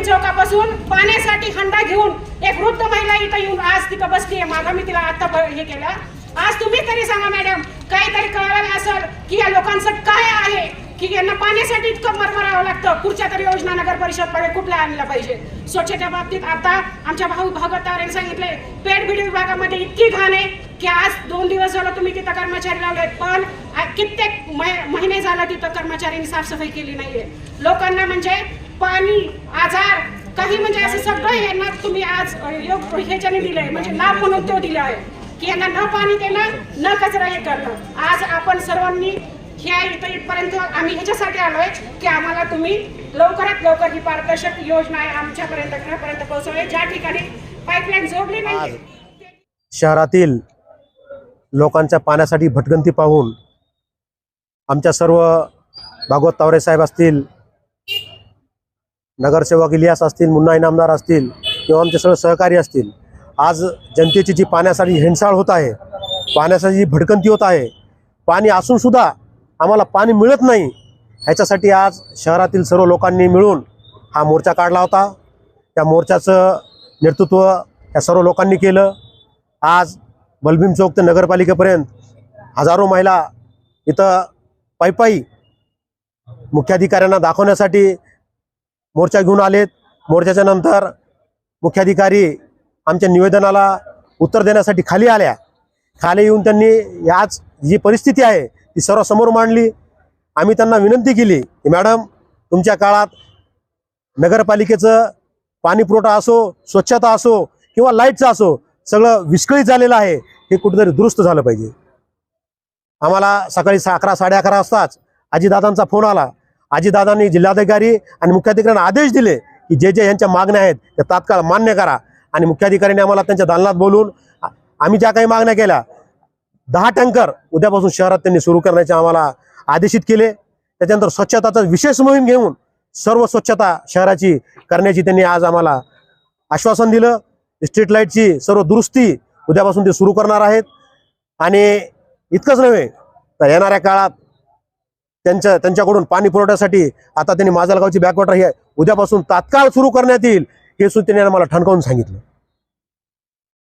बलभीम चौकापासून पाण्यासाठी हंडा घेऊन एक वृद्ध महिला इथं येऊन आज तिथं बसली आहे. मागं मी तिला आता हे केलं. आज तुम्ही तरी सांगा मॅडम काहीतरी कळायला असेल की या लोकांचं काय आहे? की यांना पाण्यासाठी इतकं मरमरावं लागतं? पुढच्या तरी योजना नगर परिषदमध्ये कुठल्या आणल्या पाहिजे? स्वच्छतेच्या बाबतीत आता आमच्या भाऊ भागवत यांनी सांगितले पेट बीड विभागामध्ये इतकी घाण आहे की आज दोन दिवस झालं तुम्ही तिथं कर्मचारी लावले पण कित्येक महिने झाला तिथं कर्मचाऱ्यांनी साफसफाई केली नाहीये. लोकांना म्हणजे पाणी काही म्हणजे असं सगळं यांना तुम्ही आज योग ह्याच्याने दिलंय. म्हणजे लाभ म्हणून तो दिला आहे. की यांना न पाणी देणं न कचरा हे करणं. आज आपण सर्वांनी ह्या इथं इथपर्यंत आम्ही ह्याच्यासाठी आलोय की आम्हाला तुम्ही लवकरात लवकर ही पारदर्शक योजना आहे आमच्यापर्यंत घरापर्यंत पोहोचवली ज्या ठिकाणी पाईपलाईन जोडली नाही शहरातील लोकांच्या पाण्यासाठी भटकंती पाहून आमच्या सर्व भागवत तावरे साहेब असतील नगरसेवक इलियास असतील मुन्ना इनामदार असतील किंवा आमचे सगळे सहकारी असतील आज जनतेची जी पाण्यासाठी हेंसाळ होत आहे पाण्यासाठी जी भडकंती होत आहे पाणी असूनसुद्धा आम्हाला पाणी मिळत नाही ह्याच्यासाठी आज शहरातील सर्व लोकांनी मिळून हा मोर्चा काढला होता. त्या मोर्चाचं नेतृत्व या सर्व लोकांनी केलं. आज बलभीम चौक ते नगरपालिकेपर्यंत हजारो महिला इथं पायपाई मुख्याधिकाऱ्यांना दाखवण्यासाठी मोर्चा घेऊन आलेत. मोर्चाच्या नंतर मुख्याधिकारी आमच्या निवेदनाला उत्तर देण्यासाठी खाली आल्या. खाली येऊन त्यांनी याच जी परिस्थिती आहे ती सर्वांसमोर मांडली. आम्ही त्यांना विनंती केली की मॅडम तुमच्या काळात नगरपालिकेचं पाणीपुरवठा असो स्वच्छता असो किंवा लाईटचं असो सगळं विस्कळीत झालेलं आहे. हे कुठेतरी दुरुस्त झालं पाहिजे. आम्हाला सकाळी अकरा साडे अकरा वाजताच आजीदादांचा फोन आला. आजीदादांनी जिल्हाधिकारी आणि मुख्याधिकाऱ्यांना आदेश दिले की जे जे यांच्या मागण्या आहेत त्या तात्काळ मान्य करा. आणि मुख्याधिकाऱ्यांनी आम्हाला त्यांच्या दालनात बोलून आम्ही ज्या काही मागण्या केल्या दहा टँकर उद्यापासून शहरात त्यांनी सुरू करण्याचे आम्हाला आदेशित केले. त्याच्यानंतर स्वच्छताचा विशेष मोहीम घेऊन सर्व स्वच्छता शहराची करण्याची त्यांनी आज आम्हाला आश्वासन दिलं. स्ट्रीट लाईटची सर्व दुरुस्ती उद्यापासून ते सुरू करणार आहेत. आणि इतकंच नव्हे तर येणाऱ्या काळात त्यांच्या त्यांच्याकडून पाणी पुरवठ्यासाठी आता त्यांनी माजलगावची बॅकवॉटर हे उद्यापासून तात्काळ सुरू करण्यात येईल हे सुद्धा त्यांनी मला ठणकावून सांगितलं.